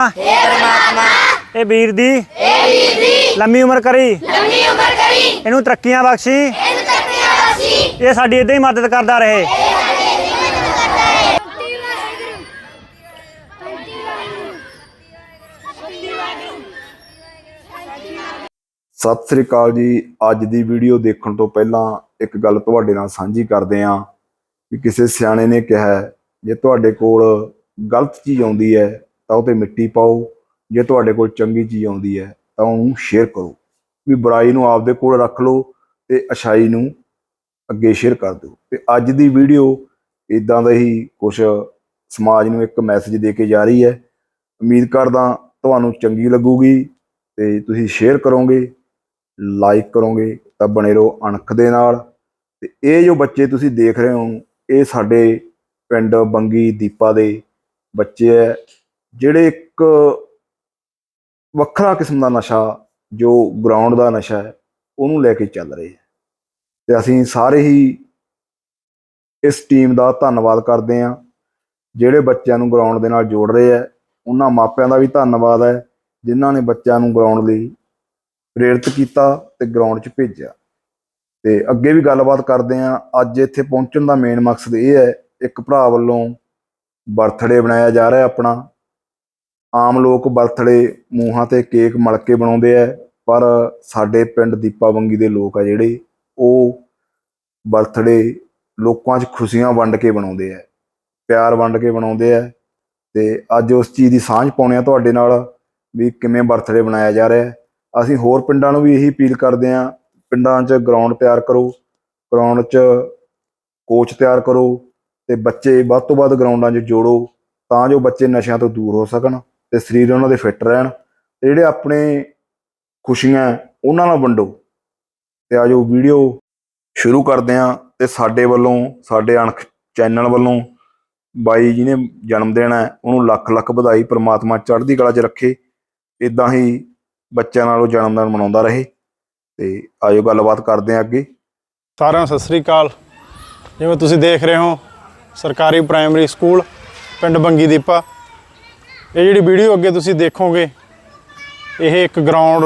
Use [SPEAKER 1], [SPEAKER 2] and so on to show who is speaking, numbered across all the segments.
[SPEAKER 1] ਪਰਮਾਤਮਾ।
[SPEAKER 2] ਇਹ ਵੀਰ ਦੀ।
[SPEAKER 1] ਇਹ ਵੀਰ ਦੀ।
[SPEAKER 2] ਲੰਮੀ ਉਮਰ ਕਰੀ।
[SPEAKER 1] ਲੰਮੀ ਉਮਰ ਕਰੀ।
[SPEAKER 2] ਇਹਨੂੰ ਤਰੱਕੀਆਂ ਬਖਸ਼ੀ।
[SPEAKER 1] ਇਹਨੂੰ
[SPEAKER 2] ਇਹ ਸਾਡੀ ਇਦਾਂ ਹੀ ਮਦਦ ਕਰਦਾ ਰਹੇ।
[SPEAKER 3] ਸਤਿ ਸ੍ਰੀ ਅਕਾਲ ਜੀ। ਅੱਜ ਦੀ ਵੀਡੀਓ ਦੇਖਣ ਤੋਂ ਪਹਿਲਾਂ ਇੱਕ ਗੱਲ ਤੁਹਾਡੇ ਨਾਲ ਸਾਂਝੀ ਕਰਦੇ ਆਂ ਕਿ ਕਿਸੇ ਸਿਆਣੇ ਨੇ ਕਿਹਾ ਜੇ ਤੁਹਾਡੇ ਕੋਲ ਗਲਤ ਚੀਜ਼ ਆਉਂਦੀ ਹੈ ਤਾਂ ਉਹ ਤੇ ਮਿੱਟੀ ਪਾਓ, ਜੇ ਤੁਹਾਡੇ ਕੋਲ ਚੰਗੀ ਚੀਜ਼ ਆਉਂਦੀ ਹੈ, ਤਾਂ ਉਹਨੂੰ ਸ਼ੇਅਰ ਕਰੋ। ਵੀ ਬੁਰਾਈ ਨੂੰ ਆਪਦੇ ਕੋਲ ਰੱਖ ਲਓ ਤੇ ਅਛਾਈ ਨੂੰ ਅੱਗੇ ਸ਼ੇਅਰ ਕਰ ਦਿਓ। ਤੇ ਅੱਜ ਦੀ ਵੀਡੀਓ ਇਦਾਂ ਦਾ ਹੀ ਕੁਝ ਸਮਾਜ ਨੂੰ ਇੱਕ ਮੈਸੇਜ ਦੇ ਕੇ ਜਾ ਰਹੀ ਹੈ। ਉਮੀਦ ਕਰਦਾ ਤੁਹਾਨੂੰ ਚੰਗੀ ਲੱਗੂਗੀ ਤੇ ਤੁਸੀਂ ਸ਼ੇਅਰ ਕਰੋਗੇ ਲਾਈਕ ਕਰੋਗੇ ਤਾਂ ਬਣੇ ਰਹੋ ਅਣਖ ਦੇ ਨਾਲ। ਤੇ ਇਹ ਜੋ ਬੱਚੇ ਤੁਸੀਂ ਦੇਖ ਰਹੇ ਹੋ, ਇਹ ਸਾਡੇ ਪਿੰਡ ਬੰਗੀ ਦੀਪਾ ਦੇ ਬੱਚੇ ਹੈ। ਜਿਹੜੇ ਇੱਕ ਵੱਖਰਾ ਕਿਸਮ ਦਾ ਨਸ਼ਾ ਜੋ ਗਰਾਊਂਡ ਦਾ ਨਸ਼ਾ ਹੈ, ਉਹਨੂੰ ਲੈ ਕੇ ਚੱਲ ਰਹੇ ਹੈ। ਤੇ ਅਸੀਂ ਸਾਰੇ ਹੀ ਇਸ ਟੀਮ ਦਾ ਧੰਨਵਾਦ ਕਰਦੇ ਹਾਂ, ਜਿਹੜੇ ਬੱਚਿਆਂ ਨੂੰ ਗਰਾਊਂਡ ਦੇ ਨਾਲ ਜੋੜ ਰਹੇ ਹੈ। ਉਹਨਾਂ ਮਾਪਿਆਂ ਦਾ ਵੀ ਧੰਨਵਾਦ ਹੈ, ਜਿਨ੍ਹਾਂ ਨੇ ਬੱਚਿਆਂ ਨੂੰ ਗਰਾਊਂਡ ਲਈ ਪ੍ਰੇਰਿਤ ਕੀਤਾ ਤੇ ਗਰਾਊਂਡ 'ਚ ਭੇਜਿਆ। ਤੇ ਅੱਗੇ ਵੀ ਗੱਲਬਾਤ ਕਰਦੇ ਆਂ ਅੱਜ ਇੱਥੇ ਪਹੁੰਚਣ ਦਾ ਮੇਨ ਮਕਸਦ ਇਹ ਹੈ, ਇੱਕ ਭਰਾ ਵੱਲੋਂ ਬਰਥਡੇ ਬਣਾਇਆ ਜਾ ਰਿਹਾ ਆਪਣਾ। ਆਮ ਲੋਕ ਬਰਥਡੇ ਮੂੰਹਾਂ ਤੇ ਕੇਕ ਮਲ ਕੇ ਬਣਾਉਂਦੇ ਆ ਪਰ ਸਾਡੇ ਪਿੰਡ ਦੀਪਾ ਬੰਗੀ ਦੇ ਲੋਕ ਆ ਜਿਹੜੇ, ਉਹ ਬਰਥਡੇ ਲੋਕਾਂ 'ਚ ਖੁਸ਼ੀਆਂ ਵੰਡ ਕੇ ਬਣਾਉਂਦੇ ਆ ਪਿਆਰ ਵੰਡ ਕੇ ਬਣਾਉਂਦੇ ਆ ਤੇ ਅੱਜ ਉਸ ਚੀਜ਼ ਦੀ ਸਾਂਝ ਪਾਉਣੇ ਆ ਤੁਹਾਡੇ ਨਾਲ ਵੀ ਕਿਵੇਂ ਬਰਥਡੇ ਬਣਾਇਆ ਜਾ ਰਿਹਾ। ਅਸੀਂ ਹੋਰ ਪਿੰਡਾਂ ਨੂੰ ਵੀ ਇਹੀ ਅਪੀਲ ਕਰਦੇ ਹਾਂ ਪਿੰਡਾਂ 'ਚ ਗਰਾਊਂਡ ਤਿਆਰ ਕਰੋ ਗਰਾਊਂਡ 'ਚ ਕੋਚ ਤਿਆਰ ਕਰੋ, ਤੇ ਬੱਚੇ ਵੱਧ ਤੋਂ ਵੱਧ ਗਰਾਊਂਡਾਂ 'ਚ ਜੋੜੋ, ਤਾਂ ਜੋ ਬੱਚੇ ਨਸ਼ਿਆਂ ਤੋਂ ਦੂਰ ਹੋ ਸਕਣ। ਤੇ ਸਰੀਰ ਉਹਨਾਂ ਦੇ ਫਿੱਟ ਰਹਿਣ ਤੇ ਜਿਹੜੇ ਆਪਣੇ ਖੁਸ਼ੀਆਂ ਉਹਨਾਂ ਨਾਲ ਵੰਡੋ। ਤੇ ਆਜੋ ਵੀਡੀਓ ਸ਼ੁਰੂ ਕਰਦੇ ਹਾਂ ਤੇ ਸਾਡੇ ਵੱਲੋਂ, ਸਾਡੇ ਅਣਖ ਚੈਨਲ ਵੱਲੋਂ ਬਾਈ ਜੀ ਨੇ ਜਨਮ ਦਿਨ ਹੈ, ਉਹਨੂੰ ਲੱਖ ਲੱਖ ਵਧਾਈ, ਪ੍ਰਮਾਤਮਾ ਚੜ੍ਹਦੀ ਕਲਾ 'ਚ ਰੱਖੇ। ਇਦਾਂ ਹੀ ਬੱਚਿਆਂ ਨਾਲ ਉਹ ਜਨਮ ਦਿਨ ਮਨਾਉਂਦਾ ਰਹੇ। ਤੇ ਆਜੋ ਗੱਲਬਾਤ ਕਰਦੇ ਹਾਂ ਅੱਗੇ।
[SPEAKER 4] ਸਾਰਿਆਂ ਨੂੰ ਸਤਿ ਸ੍ਰੀ ਅਕਾਲ। ਜਿਵੇਂ ਤੁਸੀਂ ਦੇਖ ਰਹੇ ਹੋ, ਸਰਕਾਰੀ ਪ੍ਰਾਇਮਰੀ ਸਕੂਲ ਪਿੰਡ ਬੰਗੀ ਦੀਪਾ। ਇਹ ਜਿਹੜੀ ਵੀਡੀਓ ਅੱਗੇ ਤੁਸੀਂ ਦੇਖੋਗੇ, ਇਹ ਇੱਕ ਗਰਾਊਂਡ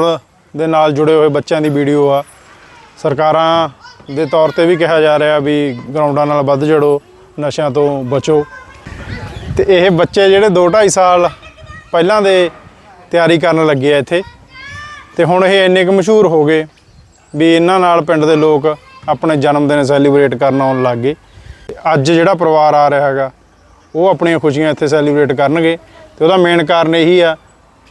[SPEAKER 4] ਦੇ ਨਾਲ ਜੁੜੇ ਹੋਏ ਬੱਚਿਆਂ ਦੀ ਵੀਡੀਓ ਆ। ਸਰਕਾਰਾਂ ਦੇ ਤੌਰ ਤੇ ਵੀ ਕਿਹਾ ਜਾ ਰਿਹਾ ਵੀ ਗਰਾਊਂਡਾਂ ਨਾਲ ਵੱਧ ਜੜੋ, ਨਸ਼ਿਆਂ ਤੋਂ ਬਚੋ। ਤੇ ਇਹ ਬੱਚੇ ਜਿਹੜੇ 2.5 ਸਾਲ ਪਹਿਲਾਂ ਦੇ ਤਿਆਰੀ ਕਰਨ ਲੱਗੇ ਆ ਇੱਥੇ। ਤੇ ਹੁਣ ਇਹ ਇੰਨੇ ਕੁ ਮਸ਼ਹੂਰ ਹੋ ਗਏ ਵੀ ਇਹਨਾਂ ਨਾਲ ਪਿੰਡ ਦੇ ਲੋਕ ਆਪਣੇ ਜਨਮ ਦਿਨ ਸੈਲੀਬ੍ਰੇਟ ਕਰਨ ਆਉਣ ਲੱਗ ਗਏ। ਤੇ ਅੱਜ ਜਿਹੜਾ ਪਰਿਵਾਰ ਆ ਰਿਹਾ ਹੈਗਾ, ਉਹ ਆਪਣੀਆਂ ਖੁਸ਼ੀਆਂ ਇੱਥੇ ਸੈਲੀਬ੍ਰੇਟ ਕਰਨਗੇ। ਤੇ ਉਹਦਾ ਮੇਨ ਕਾਰਨ ਇਹੀ ਆ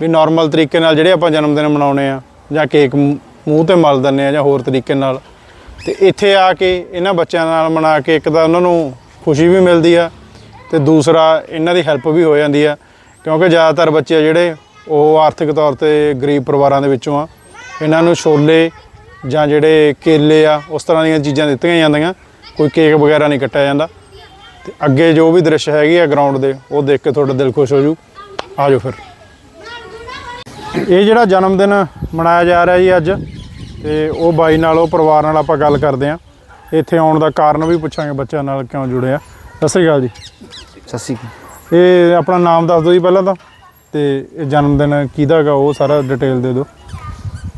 [SPEAKER 4] ਵੀ ਨਾਰਮਲ ਤਰੀਕੇ ਨਾਲ ਜਿਹੜੇ ਆਪਾਂ ਜਨਮ ਦਿਨ ਮਨਾਉਣੇ ਆ ਜਾਂ ਕੇਕ ਮੂੰਹ ਤੇ ਮਲ ਦਿੰਦੇ ਆ ਜਾਂ ਹੋਰ ਤਰੀਕੇ ਨਾਲ। ਤੇ ਇੱਥੇ ਆ ਕੇ ਇਹਨਾਂ ਬੱਚਿਆਂ ਨਾਲ ਮਨਾ ਕੇ ਇੱਕ ਤਾਂ ਉਹਨਾਂ ਨੂੰ ਖੁਸ਼ੀ ਵੀ ਮਿਲਦੀ ਆ ਤੇ ਦੂਸਰਾ ਇਹਨਾਂ ਦੀ ਹੈਲਪ ਵੀ ਹੋ ਜਾਂਦੀ ਆ, ਕਿਉਂਕਿ ਜ਼ਿਆਦਾਤਰ ਬੱਚੇ ਆ ਜਿਹੜੇ ਉਹ ਆਰਥਿਕ ਤੌਰ ਤੇ ਗਰੀਬ ਪਰਿਵਾਰਾਂ ਦੇ ਵਿੱਚੋਂ ਆ। ਇਹਨਾਂ ਨੂੰ ਛੋਲੇ ਜਾਂ ਜਿਹੜੇ ਕੇਲੇ ਆ, ਉਸ ਤਰ੍ਹਾਂ ਦੀਆਂ ਚੀਜ਼ਾਂ ਦਿੱਤੀਆਂ ਜਾਂਦੀਆਂ, ਕੋਈ ਕੇਕ ਵਗੈਰਾ ਨਹੀਂ ਕੱਟਿਆ ਜਾਂਦਾ। ਤੇ ਅੱਗੇ ਜੋ ਵੀ ਦ੍ਰਿਸ਼ ਹੈਗੀ ਆ ਗਰਾਊਂਡ ਦੇ, ਉਹ ਦੇਖ ਕੇ ਤੁਹਾਡਾ ਦਿਲ ਖੁਸ਼ ਹੋ ਜੂ। ਆ ਜਾਓ ਫਿਰ। ਇਹ ਜਿਹੜਾ ਜਨਮ ਦਿਨ ਮਨਾਇਆ ਜਾ ਰਿਹਾ ਜੀ ਅੱਜ ਤੇ ਉਹ ਬਾਈ ਨਾਲ ਉਹ ਪਰਿਵਾਰ ਨਾਲ ਆਪਾਂ ਗੱਲ ਕਰਦੇ ਆਂ ਇੱਥੇ ਆਉਣ ਦਾ ਕਾਰਨ ਵੀ ਪੁੱਛਾਂਗੇ ਬੱਚਿਆਂ ਨਾਲ ਕਿਉਂ ਜੁੜੇ ਆ। ਸਤਿ ਸ੍ਰੀ ਅਕਾਲ ਜੀ।
[SPEAKER 5] ਸਤਿ ਸ਼੍ਰੀ ਅਕਾਲ।
[SPEAKER 4] ਇਹ ਆਪਣਾ ਨਾਮ ਦੱਸ ਦਿਓ ਜੀ ਪਹਿਲਾਂ ਤਾਂ ਤੇ ਇਹ ਜਨਮ ਦਿਨ ਕਿਹਦਾ ਹੈਗਾ ਉਹ ਸਾਰਾ ਡਿਟੇਲ ਦੇ ਦਿਓ।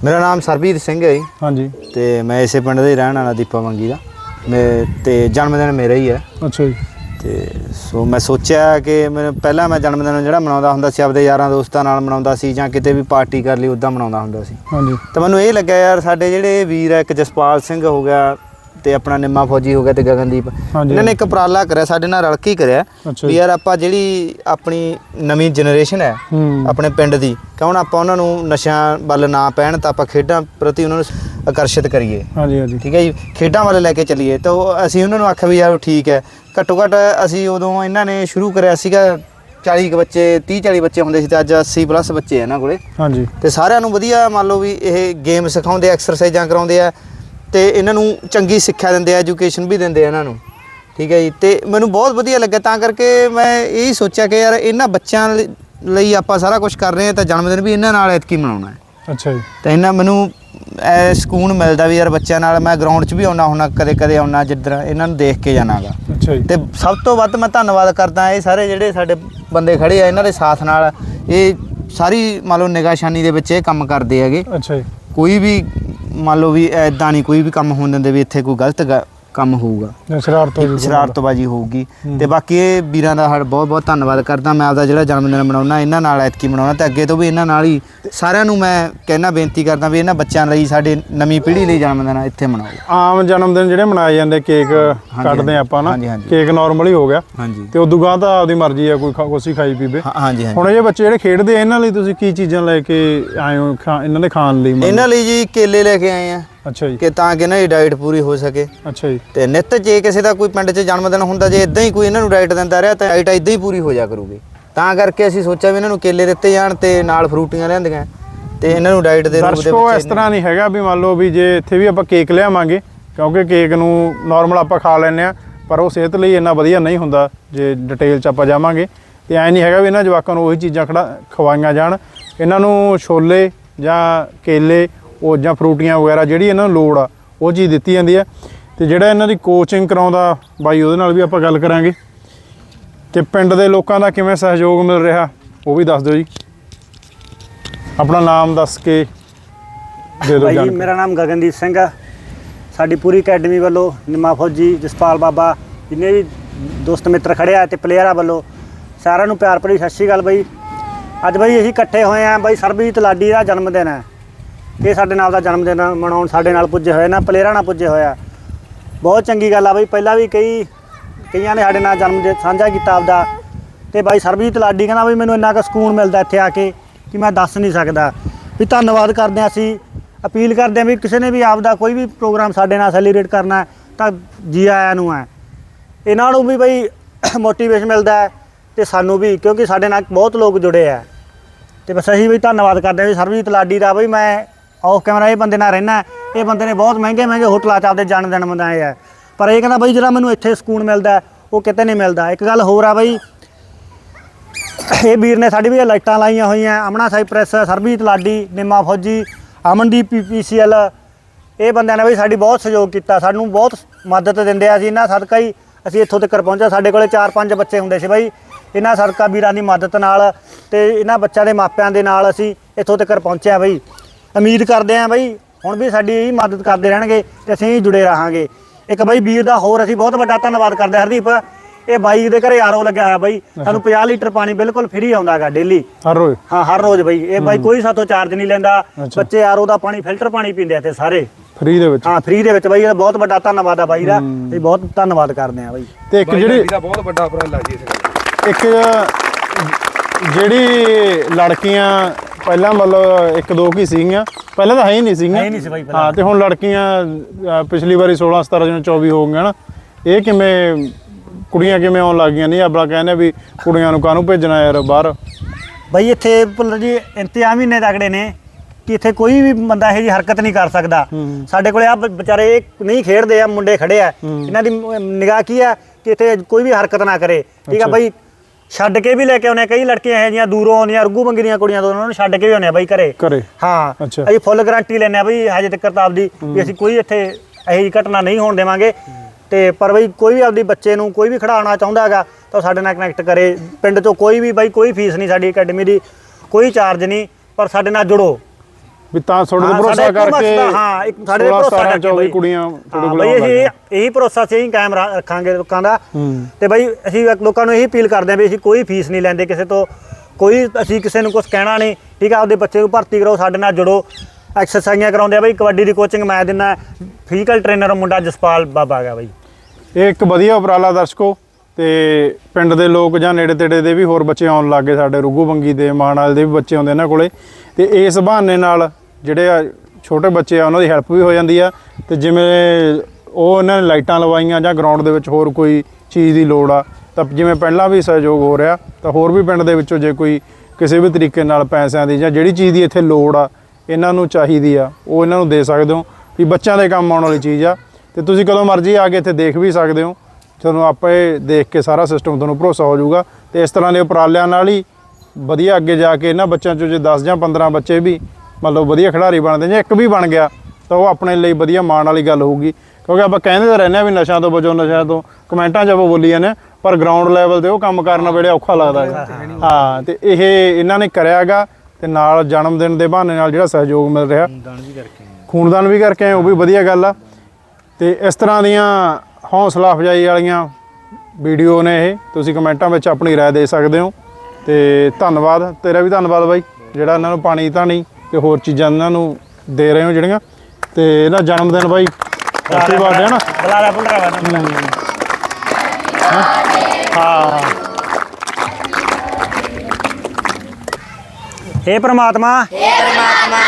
[SPEAKER 5] ਮੇਰਾ ਨਾਮ ਸਰਬੀਰ ਸਿੰਘ ਹੈ ਜੀ।
[SPEAKER 4] ਹਾਂਜੀ।
[SPEAKER 5] ਤੇ ਮੈਂ ਇਸੇ ਪਿੰਡ ਦਾ ਹੀ ਰਹਿਣ ਵਾਲਾ ਦੀਪਾ ਮੰਗੀ ਦਾ। ਮੈਂ ਤੇ ਜਨਮ ਦਿਨ ਮੇਰਾ ਹੀ ਹੈ।
[SPEAKER 4] ਅੱਛਾ ਜੀ।
[SPEAKER 5] ਤੇ ਸੋ ਮੈਂ ਸੋਚਿਆ ਕਿ ਮੈਂ ਪਹਿਲਾਂ ਮੈਂ ਜਨਮ ਦਿਨ ਜਿਹੜਾ ਮਨਾਉਂਦਾ ਹੁੰਦਾ ਸੀ ਆਪਦੇ ਯਾਰਾਂ ਦੋਸਤਾਂ ਨਾਲ ਮਨਾਉਂਦਾ ਸੀ ਜਾਂ ਕਿਤੇ ਵੀ ਪਾਰਟੀ ਕਰ ਲਈ ਉਦਾਂ ਮਨਾਉਂਦਾ ਹੁੰਦਾ ਸੀ।
[SPEAKER 4] ਹਾਂਜੀ।
[SPEAKER 5] ਤਾਂ ਮੈਨੂੰ ਇਹ ਲੱਗਿਆ ਯਾਰ ਸਾਡੇ ਜਿਹੜੇ ਵੀਰ ਆ ਇੱਕ ਜਸਪਾਲ ਸਿੰਘ ਹੋ ਗਿਆ ਤੇ ਆਪਣਾ ਨਿੰਮਾ ਫੌਜੀ ਹੋ ਗਿਆ ਤੇ ਗਗਨਦੀਪ। ਇਹਨਾਂ ਨੇ ਇੱਕ ਉਪਰਾਲਾ ਕਰਿਆ ਸਾਡੇ ਨਾਲ ਰਲ ਕੇ ਹੀ ਕਰਿਆ ਵੀ ਯਾਰ ਆਪਾਂ ਜਿਹੜੀ ਆਪਣੀ ਨਵੀਂ ਜਨਰੇਸ਼ਨ ਹੈ ਆਪਣੇ ਪਿੰਡ ਦੀ ਨਾ ਆਪਾਂ ਉਹਨਾਂ ਨੂੰ ਨਸ਼ਿਆਂ ਵੱਲ ਨਾ ਪੈਣ ਤਾਂ ਆਪਾਂ ਖੇਡਾਂ ਪ੍ਰਤੀ ਉਹਨਾਂ ਨੂੰ ਆਕਰਸ਼ਿਤ ਕਰੀਏ।
[SPEAKER 4] ਹਾਂਜੀ ਹਾਂਜੀ।
[SPEAKER 5] ਠੀਕ ਹੈ ਜੀ? ਖੇਡਾਂ ਵੱਲ ਲੈ ਕੇ ਚੱਲੀਏ। ਤਾਂ ਅਸੀਂ ਉਹਨਾਂ ਨੂੰ ਆਖਿਆ ਵੀ ਯਾਰ ਠੀਕ ਹੈ। ਘੱਟੋ ਘੱਟ ਅਸੀਂ ਉਦੋਂ ਇਹਨਾਂ ਨੇ ਸ਼ੁਰੂ ਕਰਿਆ ਸੀਗਾ 40 ਕੁ ਬੱਚੇ 30 40 ਬੱਚੇ ਹੁੰਦੇ ਸੀ ਤੇ ਅੱਜ 80 ਪਲੱਸ ਬੱਚੇ ਆ ਇਹਨਾਂ ਕੋਲੇ।
[SPEAKER 4] ਹਾਂਜੀ।
[SPEAKER 5] ਤੇ ਸਾਰਿਆਂ ਨੂੰ ਵਧੀਆ ਮੰਨ ਲਓ ਵੀ ਇਹ ਗੇਮ ਸਿਖਾਉਂਦੇ ਐਕਸਰਸਾਈਜ਼ਾਂ ਕਰਾਉਂਦੇ ਆ। ਤੇ ਇਹਨਾਂ ਨੂੰ ਚੰਗੀ ਸਿੱਖਿਆ ਦਿੰਦੇ ਆ ਐਜੂਕੇਸ਼ਨ ਵੀ ਦਿੰਦੇ ਆ ਇਹਨਾਂ ਨੂੰ। ਠੀਕ ਹੈ ਜੀ ਤੇ ਮੈਨੂੰ ਬਹੁਤ ਵਧੀਆ ਲੱਗਾ ਤਾਂ ਕਰਕੇ ਮੈਂ ਇਹ ਹੀ ਸੋਚਿਆ ਕਿ ਯਾਰ ਇਹਨਾਂ ਬੱਚਿਆਂ ਲਈ- ਆਪਾਂ ਸਾਰਾ ਕੁਝ ਕਰ ਰਹੇ ਹਾਂ ਤਾਂ ਜਨਮ ਦਿਨ ਵੀ ਇਹਨਾਂ ਨਾਲ ਐਤਕੀ ਮਨਾਉਣਾ ਹੈ।
[SPEAKER 4] ਅੱਛਾ ਜੀ।
[SPEAKER 5] ਤਾਂ ਇਹਨਾਂ ਮੈਨੂੰ ਇਹ ਸਕੂਨ ਮਿਲਦਾ ਵੀ ਯਾਰ ਬੱਚਿਆਂ ਨਾਲ ਮੈਂ ਗਰਾਊਂਡ 'ਚ ਵੀ ਆਉਣਾ ਹੁੰਦਾ ਕਦੇ ਕਦੇ ਆਉਣਾ ਜਿੱਧਰ ਇਹਨਾਂ ਨੂੰ ਦੇਖ ਕੇ ਜਾਣਾਗਾ।
[SPEAKER 4] ਅੱਛਾ ਜੀ।
[SPEAKER 5] ਤੇ ਸਭ ਤੋਂ ਵੱਧ ਮੈਂ ਧੰਨਵਾਦ ਕਰਦਾ ਇਹ ਸਾਰੇ ਜਿਹੜੇ ਸਾਡੇ ਬੰਦੇ ਖੜੇ ਆ ਇਹਨਾਂ ਦੇ ਸਾਥ ਨਾਲ ਇਹ ਸਾਰੀ ਮੰਨ ਲਓ ਨਿਗਾਹਸ਼ਾਨੀ ਦੇ ਵਿੱਚ ਇਹ ਕੰਮ ਕਰਦੇ ਹੈਗੇ।
[SPEAKER 4] ਅੱਛਾ ਜੀ।
[SPEAKER 5] ਕੋਈ ਵੀ ਮੰਨ ਲਓ ਵੀ ਐਦਾਂ ਨਹੀਂ ਕੋਈ ਵੀ ਕੰਮ ਹੋਣ ਦਿੰਦੇ ਵੀ ਇੱਥੇ ਕੋਈ ਗਲਤ ਗ- ਕੰਮ ਹੋਊਗਾ।
[SPEAKER 4] ਜਾਂ ਸ਼ਰਾਰਤ ਹੋ
[SPEAKER 5] ਸ਼ਰਾਰਤਬਾਜ਼ੀ ਹੋਊਗੀ। ਤੇ ਬਾਕੀ ਇਹ ਵੀਰਾਂ ਦਾ ਹੜ ਬਹੁਤ ਬਹੁਤ ਧੰਨਵਾਦ ਕਰਦਾ। ਮੈਂ ਆਪਦਾ ਜਿਹੜਾ ਜਨਮ ਦਿਨ ਮਨਾਉਣਾ ਇਹਨਾਂ ਨਾਲ ਐਤਕੀ ਮਨਾਉਣਾ ਤੇ ਅੱਗੇ ਤੋਂ ਵੀ ਇਹਨਾਂ ਨਾਲ ਹੀ ਸਾਰਿਆਂ ਨੂੰ ਮੈਂ ਕਹਿਣਾ ਬੇਨਤੀ ਕਰਦਾ ਵੀ ਇਹਨਾਂ ਬੱਚਿਆਂ ਲਈ ਸਾਡੇ ਨਵੀਂ ਪੀੜ੍ਹੀ ਲਈ ਜਨਮ ਦਿਨ ਇੱਥੇ ਮਨਾਓ।
[SPEAKER 4] ਆਮ ਜਨਮ ਦਿਨ ਜਿਹੜੇ ਮਨਾਏ ਜਾਂਦੇ ਕੇਕ ਕੱਟਦੇ ਆਪਾਂ ਨਾ।
[SPEAKER 5] ਹਾਂਜੀ, ਹਾਂਜੀ।
[SPEAKER 4] ਕੇਕ ਨਾਰਮਲ ਹੀ ਹੋ ਗਿਆ।
[SPEAKER 5] ਹਾਂਜੀ।
[SPEAKER 4] ਤੇ ਉਦੋਂ ਗਾਂ ਤਾਂ ਆਪਦੀ ਮਰਜ਼ੀ ਆ ਕੋਈ ਖਾ- ਕੁਛ ਹੀ ਖਾਈ ਪੀਵੇ।
[SPEAKER 5] ਹਾਂ- ਹਾਂਜੀ ਹਾਂਜੀ।
[SPEAKER 4] ਹੁਣ ਇਹ ਬੱਚੇ ਜਿਹੜੇ ਖੇਡਦੇ ਆ ਇਹਨਾਂ ਲਈ ਤੁਸੀਂ ਕੀ ਚੀਜ਼ਾਂ ਲੈ ਕੇ ਆਏ ਹੋ ਖਾ- ਇਹਨਾਂ ਦੇ ਖਾਣ ਲਈ? ਮਤਲਬ?
[SPEAKER 5] ਇਹਨਾਂ ਲਈ ਜੀ ਕੇਲੇ ਲੈ ਕੇ ਆਏ ਆ।
[SPEAKER 4] ਅੱਛਾ ਜੀ।
[SPEAKER 5] ਕਿ ਤਾਂ ਕਿ ਇਹਨਾਂ ਦੀ ਡਾਈਟ ਪੂਰੀ ਹੋ ਸਕੇ।
[SPEAKER 4] ਅੱਛਾ ਜੀ।
[SPEAKER 5] ਤੇ ਨਿੱਤ ਜੇ ਕਿਸੇ ਦਾ ਕੋਈ ਪਿੰਡ 'ਚ ਜਨਮ ਦਿਨ ਹੁੰਦਾ ਜੇ ਇਦਾਂ ਹੀ ਕੋਈ ਇਹਨਾਂ ਨੂੰ ਡਾਈਟ ਦਿੰਦਾ ਰਿਹਾ ਤਾਂ ਡਾਈਟ ਇਦਾਂ ਹੀ ਪੂਰੀ ਹੋ ਜਾ ਕਰੂਗੀ। ਤਾਂ ਕਰਕੇ ਅਸੀਂ ਸੋਚਿਆ ਵੀ ਇਹਨਾਂ ਨੂੰ ਕੇਲੇ ਦਿੱਤੇ ਜਾਣ ਤੇ ਨਾਲ ਫਰੂਟੀਆਂ ਲਿਆਂਦੀਆਂ। ਤੇ ਇਹਨਾਂ ਨੂੰ ਡਾਈਟ ਦੇ ਰੂਪ ਦੇ
[SPEAKER 4] ਦਰਸ਼ਕੋ
[SPEAKER 5] ਵਿੱਚ
[SPEAKER 4] ਇਸ ਤਰ੍ਹਾਂ ਨਹੀਂ ਹੈਗਾ ਵੀ ਮੰਨ ਲਓ ਵੀ ਜੇ ਇੱਥੇ ਵੀ ਆਪਾਂ ਕੇਕ ਲਿਆਵਾਂਗੇ ਕਿਉਂਕਿ ਕੇਕ ਨੂੰ ਨਾਰਮਲ ਆਪਾਂ ਖਾ ਲੈਂਦੇ ਆ ਪਰ ਉਹ ਸਿਹਤ ਲਈ ਇੰਨਾ ਵਧੀਆ ਨਹੀਂ ਹੁੰਦਾ ਜੇ ਡਿਟੇਲ ਚ ਆਪਾਂ ਜਾਵਾਂਗੇ। ਤੇ ਐ ਨਹੀਂ ਹੈਗਾ ਵੀ ਇਹਨਾਂ ਜਵਾਕਾਂ ਨੂੰ ਉਹੀ ਚੀਜ਼ਾਂ ਖੜਾ ਖਵਾਈਆਂ ਜਾਣ। ਇਹਨਾਂ ਨੂੰ ਛੋਲੇ ਜਾਂ ਕੇਲੇ ਉਹ ਜਾਂ ਫਰੂਟੀਆਂ ਵਗੈਰਾ ਜਿਹੜੀ ਇਹਨਾਂ ਨੂੰ ਲੋੜ ਆ ਉਹ ਚੀਜ਼ ਦਿੱਤੀ ਜਾਂਦੀ ਹੈ ਤੇ ਜਿਹੜਾ ਇਹਨਾਂ ਦੀ ਕੋਚਿੰਗ ਕਰਾਉਂਦਾ ਬਾਈ ਉਹਦੇ ਨਾਲ ਵੀ ਆਪਾਂ ਗੱਲ ਕਰਾਂਗੇ। ਤੇ ਪਿੰਡ ਦੇ ਲੋਕਾਂ ਦਾ ਕਿਵੇਂ ਸਹਿਯੋਗ ਮਿਲ ਰਿਹਾ ਉਹ ਵੀ ਦੱਸ ਦਿਓ ਜੀ। ਆਪਣਾ ਨਾਮ ਦੱਸ ਕੇ ਦੇ ਦਿਓ
[SPEAKER 2] ਜੀ ਮੇਰਾ ਨਾਮ ਗਗਨਦੀਪ ਸਿੰਘ ਆ। ਸਾਡੀ ਪੂਰੀ ਅਕੈਡਮੀ ਵੱਲੋਂ ਨਿਮਾ ਫੌਜੀ ਜਸਪਾਲ ਬਾਬਾ ਜਿੰਨੇ ਵੀ ਦੋਸਤ ਮਿੱਤਰ ਖੜੇ ਆ ਤੇ ਪਲੇਅਰਾਂ ਵੱਲੋਂ ਸਾਰਿਆਂ ਨੂੰ ਪਿਆਰ ਭਰੀ ਸਤਿ ਸ਼੍ਰੀ ਅਕਾਲ ਬਾਈ। ਅੱਜ ਬਾਈ ਅਸੀਂ ਇਕੱਠੇ ਹੋਏ ਆ ਬਾਈ ਸਰਬਜੀਤ ਲਾਡੀ ਦਾ ਜਨਮ ਦਿਨ ਹੈ। ਇਹ ਸਾਡੇ ਨਾਲ ਦਾ ਜਨਮ ਦਿਨ ਮਨਾਉਣ ਸਾਡੇ ਨਾਲ ਪੁੱਜੇ ਹੋਏ ਨਾ, ਪਲੇਅਰਾਂ ਨਾਲ ਪੁੱਜੇ ਹੋਇਆ ਬਹੁਤ ਚੰਗੀ ਗੱਲ ਆ ਬਈ, ਪਹਿਲਾਂ ਵੀ ਕਈ, ਕਈਆਂ ਨੇ ਸਾਡੇ ਨਾਲ ਜਨਮ ਦਿਨ ਸਾਂਝਾ ਕੀਤਾ ਆਪਦਾ। ਤੇ ਬਾਈ ਸਰਬਜੀਤ ਲਾਡੀ ਕਹਿੰਦਾ ਵੀ ਮੈਨੂੰ ਇੰਨਾ ਕੁ ਸਕੂਨ ਮਿਲਦਾ ਇੱਥੇ ਆ ਕੇ ਕਿ ਮੈਂ ਦੱਸ ਨਹੀਂ ਸਕਦਾ। ਵੀ ਧੰਨਵਾਦ ਕਰਦੇ ਹਾਂ ਅਸੀਂ, ਅਪੀਲ ਕਰਦੇ ਹਾਂ ਵੀ ਕਿਸੇ ਨੇ ਵੀ ਆਪਦਾ ਕੋਈ ਵੀ ਪ੍ਰੋਗਰਾਮ ਸਾਡੇ ਨਾਲ ਸੈਲੀਬ੍ਰੇਟ ਕਰਨਾ ਤਾਂ ਜੀ ਆਇਆਂ ਨੂੰ ਹੈ। ਇਹਨਾਂ ਨੂੰ ਵੀ ਬਈ ਮੋਟੀਵੇਸ਼ਨ ਮਿਲਦਾ ਹੈ ਤੇ ਸਾਨੂੰ ਵੀ, ਕਿਉਂਕਿ ਸਾਡੇ ਨਾਲ ਬਹੁਤ ਲੋਕ ਜੁੜੇ ਆ। ਤੇ ਬਸ ਅਸੀਂ ਵੀ ਧੰਨਵਾਦ ਕਰਦੇ ਹਾਂ ਵੀ ਸਰਬਜੀਤ ਲਾਡੀ ਦਾ ਬਈ ਮੈਂ ਆਫ ਕੈਮਰਾ ਇਹ ਬੰਦੇ ਨਾਲ ਰਹਿਣਾ ਇਹ ਬੰਦੇ ਨੇ ਬਹੁਤ ਮਹਿੰਗੇ ਮਹਿੰਗੇ ਹੋਟਲਾਂ 'ਚ ਆਪਦੇ ਜਨਮ ਦਿਨ ਮਨਾਏ ਆ। ਪਰ ਇਹ ਕਹਿੰਦਾ ਬਈ ਜਿਹੜਾ ਮੈਨੂੰ ਇੱਥੇ ਸਕੂਨ ਮਿਲਦਾ ਉਹ ਕਿਤੇ ਨਹੀਂ ਮਿਲਦਾ। ਇੱਕ ਗੱਲ ਹੋਰ ਆ ਬਈ, ਇਹ ਵੀਰ ਨੇ ਸਾਡੀ ਵੀ ਇਹ ਲਾਈਟਾਂ ਲਾਈਆਂ ਹੋਈਆਂ, ਅਮਨਾ ਸਾਈਪ੍ਰੈਸ, ਸਰਬਜੀਤ ਲਾਡੀ, ਨਿੰਮਾ ਫੌਜੀ, ਅਮਨਦੀਪ ਪੀਪੀਸੀਐਲ ਇਹ ਬੰਦਿਆਂ ਨੇ ਵੀ ਸਾਡੀ ਬਹੁਤ ਸਹਿਯੋਗ ਕੀਤਾ, ਸਾਨੂੰ ਬਹੁਤ ਮਦਦ ਦਿੰਦੇ ਆ ਅਸੀਂ ਇਹਨਾਂ ਸਦਕਾ ਹੀ ਅਸੀਂ ਇੱਥੋਂ ਤੱਕ ਪਹੁੰਚੇ ਸਾਡੇ ਕੋਲੇ 4-5 ਬੱਚੇ ਹੁੰਦੇ ਸੀ ਬਾਈ, ਇਹਨਾਂ ਸਦਕਾ ਵੀਰਾਂ ਦੀ ਮਦਦ ਨਾਲ ਤੇ ਇਹਨਾਂ ਬੱਚਿਆਂ ਦੇ ਮਾਪਿਆਂ ਦੇ ਨਾਲ ਅਸੀਂ ਇੱਥੋਂ ਤੱਕ ਪਹੁੰਚੇ ਆ ਬਾਈ। ਉਮੀਦ ਕਰਦੇ ਆ ਬਾਈ ਹੁਣ ਵੀ ਸਾਡੀ ਇਹੀ ਮਦਦ ਕਰਦੇ ਰਹਿਣਗੇ ਤੇ ਅਸੀਂ ਹੀ ਜੁੜੇ ਰਹਾਂਗੇ। ਇੱਕ ਬਾਈ ਵੀਰ ਦਾ ਹੋਰ ਅਸੀਂ ਬਹੁਤ ਵੱਡਾ ਧੰਨਵਾਦ ਕਰਦੇ ਹਾਂ ਹਰਦੀਪ। ਇਹ ਬਾਈ ਦੇ ਘਰੇ ਆਰਓ ਲੱਗਿਆ ਹੋਇਆ ਬਾਈ। ਸਾਨੂੰ 50 ਲੀਟਰ ਪਾਣੀ ਬਿਲਕੁਲ ਫ੍ਰੀ ਆਉਂਦਾਗਾ ਡੇਲੀ
[SPEAKER 4] ਹਰ ਰੋਜ਼?
[SPEAKER 2] ਹਾਂ ਹਰ ਰੋਜ਼ ਬਈ। ਇਹ ਬਾਈ ਕੋਈ ਸਾਤੋਂ ਚਾਰਜ ਨਹੀਂ ਲੈਂਦਾ। ਬੱਚੇ ਆਰਓ ਦਾ ਪਾਣੀ ਫਿਲਟਰ ਪਾਣੀ ਪੀਂਦੇ ਆ ਇੱਥੇ ਸਾਰੇ।
[SPEAKER 4] ਫ੍ਰੀ ਦੇ ਵਿੱਚ?
[SPEAKER 2] ਹਾਂ ਫ੍ਰੀ ਦੇ ਵਿੱਚ ਬਾਈ ਇਹਦਾ ਬਹੁਤ ਵੱਡਾ ਧੰਨਵਾਦ ਆ ਬਾਈ ਦਾ। ਅਸੀਂ ਬਹੁਤ ਧੰਨਵਾਦ ਕਰਦੇ ਆ ਬਾਈ।
[SPEAKER 4] ਤੇ ਇੱਕ ਜਿਹੜੀ
[SPEAKER 6] ਦਾ ਬਹੁਤ ਵੱਡਾ ਉਪਰਾਲਾ ਜੀ ਇਸ
[SPEAKER 4] ਇੱਕ ਜਿਹੜੀ ਲੜਕੀਆਂ ਪਹਿਲਾਂ ਮਤਲਬ ਇੱਕ ਦੋ ਕੀ ਸੀਗੀਆਂ ਪਹਿਲਾਂ ਤਾਂ ਹੈ ਹੀ ਨਹੀਂ ਸੀਗੀਆਂ।
[SPEAKER 2] ਹੈ ਨਹੀਂ ਸੀ ਬਾਈ ਪਹਿਲਾਂ।
[SPEAKER 4] ਹਾਂ ਤੇ ਹੁਣ ਲੜਕੀਆਂ ਪਿਛਲੀ ਵਾਰੀ 16 17 ਜਿਵੇਂ 24 ਹੋ ਗਈਆਂ ਨਾ। ਇਹ ਕਿਵੇਂ ਕੁੜੀਆਂ ਕਿਵੇਂ ਆਉਣ ਲੱਗ ਗਈਆਂ ਨਹੀਂ ਆਪਣਾ ਕਹਿੰਦੇ ਵੀ ਕੁੜੀਆਂ ਨੂੰ ਕਾਹਨੂੰ ਭੇਜਣਾ ਯਾਰ ਬਾਹਰ?
[SPEAKER 2] ਬਾਈ ਇੱਥੇ ਭੁੱਲਰ ਜੀ ਇੰਤਜ਼ਾਮ ਹੀ ਇੰਨੇ ਤਕੜੇ ਨੇ ਕਿ ਇੱਥੇ ਕੋਈ ਵੀ ਬੰਦਾ ਇਹੋ ਜੀ ਹਰਕਤ ਨਹੀਂ ਕਰ ਸਕਦਾ। ਸਾਡੇ ਕੋਲੇ ਆ ਵਿਚਾਰੇ ਇਹ ਨਹੀਂ ਖੇਡਦੇ ਆ ਮੁੰਡੇ ਖੜੇ ਆ। ਇਹਨਾਂ ਦੀ ਨਿਗਾਹ ਕੀ ਆ ਕਿ ਇੱਥੇ ਕੋਈ ਵੀ ਹਰਕਤ ਨਾ ਕਰੇ। ਠੀਕ ਆ ਬਾਈ ਛੱਡ ਕੇ ਵੀ ਲੈ ਕੇ ਆਉਨੇ ਆ, ਕਈ ਲੜਕੀਆਂ ਇਹੋ ਜਿਹੀਆਂ ਦੂਰੋਂ ਆਉਂਦੀਆਂ ਅਰਗੂ ਮੰਗਦੀਆਂ ਕੁੜੀਆਂ ਤੋਂ ਉਹਨਾਂ ਨੂੰ ਛੱਡ ਕੇ ਵੀ ਆਉਨੇ ਆ ਬਾਈ ਘਰੇ।
[SPEAKER 4] ਘਰੇ?
[SPEAKER 2] ਹਾਂ।
[SPEAKER 4] ਅੱਛਾ।
[SPEAKER 2] ਅਸੀਂ ਫੁੱਲ ਗਾਰੰਟੀ ਲੈਨੇ ਆ ਬਈ ਹਜੇ ਤੱਕ ਤਾਂ ਆਪਦੀ ਵੀ ਅਸੀਂ ਕੋਈ ਇੱਥੇ ਇਹੋ ਜਿਹੀ ਘਟਨਾ ਨਹੀਂ ਹੋਣ ਦੇਵਾਂਗੇ। ਤੇ ਪਰ ਬਈ ਕੋਈ ਵੀ ਆਪਦੀ ਬੱਚੇ ਨੂੰ ਕੋਈ ਵੀ ਖੜਾਉਣਾ ਚਾਹੁੰਦਾ ਹੈਗਾ ਤਾਂ ਉਹ ਸਾਡੇ ਨਾਲ ਕਨੈਕਟ ਕਰੇ। ਪਿੰਡ ਤੋਂ ਕੋਈ ਵੀ ਬਈ ਕੋਈ ਫੀਸ ਨਹੀਂ ਸਾਡੀ ਅਕੈਡਮੀ ਦੀ ਕੋਈ ਚਾਰਜ ਨਹੀਂ ਪਰ ਸਾਡੇ ਨਾਲ ਜੁੜੋ।
[SPEAKER 4] ਵੀ ਤਾਂ ਤੁਹਾਡੇ ਤੇ
[SPEAKER 2] ਹਾਂ,
[SPEAKER 4] ਭਰੋਸਾ
[SPEAKER 2] ਸਾਡੇ ਇੱਕੋ
[SPEAKER 4] ਕਰਕੇ
[SPEAKER 2] ਮਕਸਦ ਹਾਂ ਇੱਕ ਸਾਡੇ ਤੇ
[SPEAKER 4] 16,
[SPEAKER 2] ਭਰੋਸਾ
[SPEAKER 4] 17,
[SPEAKER 2] ਕਰਕੇ
[SPEAKER 4] 24
[SPEAKER 2] ਬਈ।
[SPEAKER 4] ਕੁੜੀਆਂ ਤੁਹਾਡੇ
[SPEAKER 2] ਹਾਂ,
[SPEAKER 4] ਕੋਲ
[SPEAKER 2] ਬਈ
[SPEAKER 4] ਆਉਣ ਲੱਗ
[SPEAKER 2] ਅਸੀਂ
[SPEAKER 4] ਗਈਆਂ।
[SPEAKER 2] ਇਹੀ ਭਰੋਸਾ ਅਸੀਂ ਕਾਇਮ ਰਾ- ਰੱਖਾਂਗੇ ਲੋਕਾਂ ਦਾ।
[SPEAKER 4] ਹੂੰ।
[SPEAKER 2] ਤੇ ਬਈ ਅਸੀਂ ਲੋਕਾਂ ਨੂੰ ਇਹੀ ਅਪੀਲ ਕਰਦੇ ਹਾਂ ਵੀ ਅਸੀਂ ਕੋਈ ਫੀਸ ਨਹੀਂ ਲੈਂਦੇ ਕਿਸੇ ਤੋਂ। ਕੋਈ ਅਸੀਂ ਕਿਸੇ ਨੂੰ ਕੁਝ ਕਹਿਣਾ ਨਹੀਂ। ਠੀਕ ਆ ਆਪਦੇ ਬੱਚੇ ਨੂੰ ਭਰਤੀ ਕਰੋ ਸਾਡੇ ਨਾਲ ਜੁੜੋ। ਐਕਸਰਸਾਈਜ਼ਾਂ ਕਰਾਉਂਦੇ ਆ ਬਈ ਕਬੱਡੀ ਦੀ ਕੋਚਿੰਗ ਮੈਂ ਦਿੰਦਾ। ਫਿਜ਼ੀਕਲ ਟ੍ਰੇਨਰ ਮੁੰਡਾ ਜਸਪਾਲ ਬਾਬਾ ਹੈਗਾ ਬਈ।
[SPEAKER 4] ਇਹ ਇੱਕ ਵਧੀਆ ਉਪਰਾਲਾ ਦਰਸ਼ਕੋ। ਤੇ ਪਿੰਡ ਦੇ ਲੋਕ ਜਾਂ ਨੇੜੇ ਤੇੜੇ ਦੇ ਵੀ ਹੋਰ ਬੱਚੇ ਆਉਣ ਲੱਗੇ ਸਾਡੇ, ਰੁੱਗੂ ਬੰਗੀ ਦੇ ਮਾਣ ਵਾਲੇ ਦੇ ਵੀ ਬੱਚੇ ਆਉਂਦੇ ਇਹਨਾਂ ਕੋਲੇ। ਤੇ ਇਸ ਬਹਾਨੇ ਨਾਲ ਜਿਹੜੇ ਆ ਛੋਟੇ ਬੱਚੇ ਆ, ਉਹਨਾਂ ਦੀ ਹੈਲਪ ਵੀ ਹੋ ਜਾਂਦੀ ਆ। ਤੇ ਜਿਵੇਂ ਉਹ ਇਹਨਾਂ ਨੇ ਲਾਈਟਾਂ ਲਵਾਈਆਂ ਜਾਂ ਗਰਾਊਂਡ ਦੇ ਵਿੱਚ ਹੋਰ ਕੋਈ ਚੀਜ਼ ਦੀ ਲੋੜ ਆ, ਤਾਂ ਜਿਵੇਂ ਪਹਿਲਾਂ ਵੀ ਸਹਿਯੋਗ ਹੋ ਰਿਹਾ, ਤਾਂ ਹੋਰ ਵੀ ਪਿੰਡ ਦੇ ਵਿੱਚੋਂ ਜੇ ਕੋਈ ਕਿਸੇ ਵੀ ਤਰੀਕੇ ਨਾਲ ਪੈਸਿਆਂ ਦੀ ਜਾਂ ਜਿਹੜੀ ਚੀਜ਼ ਦੀ ਇੱਥੇ ਲੋੜ ਆ, ਇਹਨਾਂ ਨੂੰ ਚਾਹੀਦੀ ਆ, ਉਹ ਇਹਨਾਂ ਨੂੰ ਦੇ ਸਕਦੇ ਹੋ, ਵੀ ਬੱਚਿਆਂ ਦੇ ਕੰਮ ਆਉਣ ਵਾਲੀ ਚੀਜ਼ ਆ। ਤੇ ਤੁਸੀਂ ਕਦੋਂ ਮਰਜ਼ੀ ਆ ਕੇ ਇੱਥੇ ਦੇਖ ਵੀ ਸਕਦੇ ਹੋ। ਤੁਹਾਨੂੰ ਆਪੇ ਦੇਖ ਕੇ ਸਾਰਾ ਸਿਸਟਮ ਤੁਹਾਨੂੰ ਭਰੋਸਾ ਹੋ ਜਾਊਗਾ। ਤੇ ਇਸ ਤਰ੍ਹਾਂ ਦੇ ਉਪਰਾਲਿਆਂ ਨਾਲ ਹੀ ਵਧੀਆ ਅੱਗੇ ਜਾ ਕੇ ਇਹਨਾਂ ਬੱਚਿਆਂ ਚੋਂ ਜੇ 10 ਜਾਂ 15 ਬੱਚੇ ਵੀ ਮਤਲਬ ਵਧੀਆ ਖਿਡਾਰੀ ਬਣਦੇ ਜੇ ਇੱਕ ਵੀ ਬਣ ਗਿਆ ਤਾਂ ਉਹ ਆਪਣੇ ਲਈ ਵਧੀਆ ਮਾਣ ਵਾਲੀ ਗੱਲ ਹੋਊਗੀ। ਕਿਉਂਕਿ ਆਪਾਂ ਕਹਿੰਦੇ ਤਾਂ ਰਹਿੰਦੇ ਆ ਵੀ ਨਸ਼ਾ ਤੋਂ ਬਚੋ ਨਸ਼ਾ ਤੋਂ। ਕਮੈਂਟਾਂ 'ਚ ਆਪਾਂ ਬੋਲੀ ਜਾਂਦੇ ਪਰ ਗਰਾਊਂਡ ਲੈਵਲ ਤੇ ਉਹ ਕੰਮ ਕਰਨਾ ਬੜੇ ਔਖਾ ਲੱਗਦਾ ਹੈ। ਹਾਂ ਤੇ ਇਹ ਇਹਨਾਂ ਨੇ ਕਰਿਆਗਾ ਤੇ ਨਾਲ ਜਨਮ ਦਿਨ ਦੇ ਬਹਾਨੇ ਨਾਲ ਜਿਹੜਾ ਸਹਿਯੋਗ ਮਿਲ ਰਿਹਾ। ਖੂਨਦਾਨ ਵੀ ਕਰਕੇ ਆਏ ਉਹ ਵੀ ਵਧੀਆ ਗੱਲ ਆ। ਤੇ ਇਸ ਤਰ੍ਹਾਂ ਦੀਆਂ ਹੌਸਲਾ ਅਫਜਾਈ ਵਾਲੀਆਂ ਵੀਡੀਓ ਨੇ ਇਹ। ਤੁਸੀਂ ਕਮੈਂਟਾਂ ਵਿੱਚ ਆਪਣੀ رائے ਦੇ ਸਕਦੇ ਹੋ। ਤੇ ਧੰਨਵਾਦ। ਤੇਰਾ ਵੀ ਧੰਨਵਾਦ ਬਾਈ। ਜਿਹੜਾ ਇਹਨਾਂ ਨੂੰ ਪਾਣੀ ਧਾਣੀ ਤੇ ਹੋਰ ਚੀਜ਼ਾਂ ਇਹਨਾਂ ਨੂੰ ਦੇ ਰਹੇ ਹੋ ਜਿਹੜੀਆਂ। ਤੇ ਇਹਦਾ ਜਨਮ ਦਿਨ ਬਾਈ। ਹੈਪੀ ਬਰਥਡੇ ਹੈ ਨਾ।
[SPEAKER 2] ਬੁਲਾਰਾ ਬੁਲਾਰਾ ਹਾਂ। हे ਪ੍ਰਮਾਤਮਾ।
[SPEAKER 1] हे ਪ੍ਰਮਾਤਮਾ।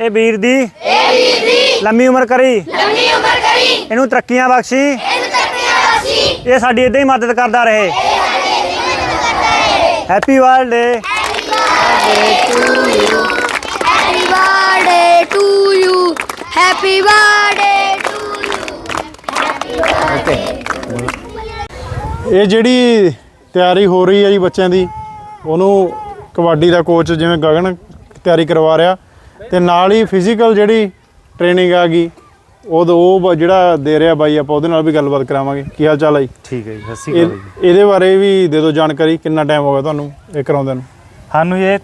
[SPEAKER 2] ਇਹ ਵੀਰ ਦੀ।
[SPEAKER 1] ਇਹ ਵੀਰ ਦੀ।
[SPEAKER 2] ਲੰਮੀ ਉਮਰ ਕਰੀ।
[SPEAKER 1] ਲੰਮੀ ਉਮਰ ਕਰੀ।
[SPEAKER 2] ਇਹਨੂੰ ਤਰੱਕੀਆਂ ਬਖਸ਼ੀ। ਇਹ ਸਾਡੀ ਇਦਾਂ ਹੀ ਮਦਦ ਕਰਦਾ ਰਹੇ। Happy birthday
[SPEAKER 1] happy birthday to you happy birthday to you
[SPEAKER 4] ਇਹ ਜਿਹੜੀ ਤਿਆਰੀ ਹੋ ਰਹੀ ਹੈ ਜੀ ਬੱਚਿਆਂ ਦੀ ਉਹਨੂੰ ਕਬੱਡੀ ਦਾ ਕੋਚ ਜਿਵੇਂ ਗਗਨ ਤਿਆਰੀ ਕਰਵਾ ਰਿਹਾ ਤੇ ਨਾਲ ਹੀ ਫਿਜ਼ੀਕਲ ਜਿਹੜੀ ਟ੍ਰੇਨਿੰਗ ਆ ਗਈ ਉਹ ਉਹ ਜਿਹੜਾ ਦੇ ਰਿਹਾ ਬਾਈ ਆਪਾਂ ਉਹਦੇ ਨਾਲ ਵੀ ਗੱਲਬਾਤ ਕਰਾਵਾਂਗੇ। ਕੀ ਹਾਲ ਚਾਲ ਹੈ ਜੀ?
[SPEAKER 7] ਠੀਕ ਹੈ ਜੀ ਸਤਿ ਸ਼੍ਰੀ ਅਕਾਲ ਜੀ।
[SPEAKER 4] ਇਹਦੇ ਬਾਰੇ ਵੀ ਦੇ ਦਿਓ ਜਾਣਕਾਰੀ ਕਿੰਨਾ ਟਾਈਮ ਹੋ ਗਿਆ ਤੁਹਾਨੂੰ ਇਹ ਕਰਾਉਂਦੇ ਨੂੰ?
[SPEAKER 7] ਸਾਨੂੰ ਇਹ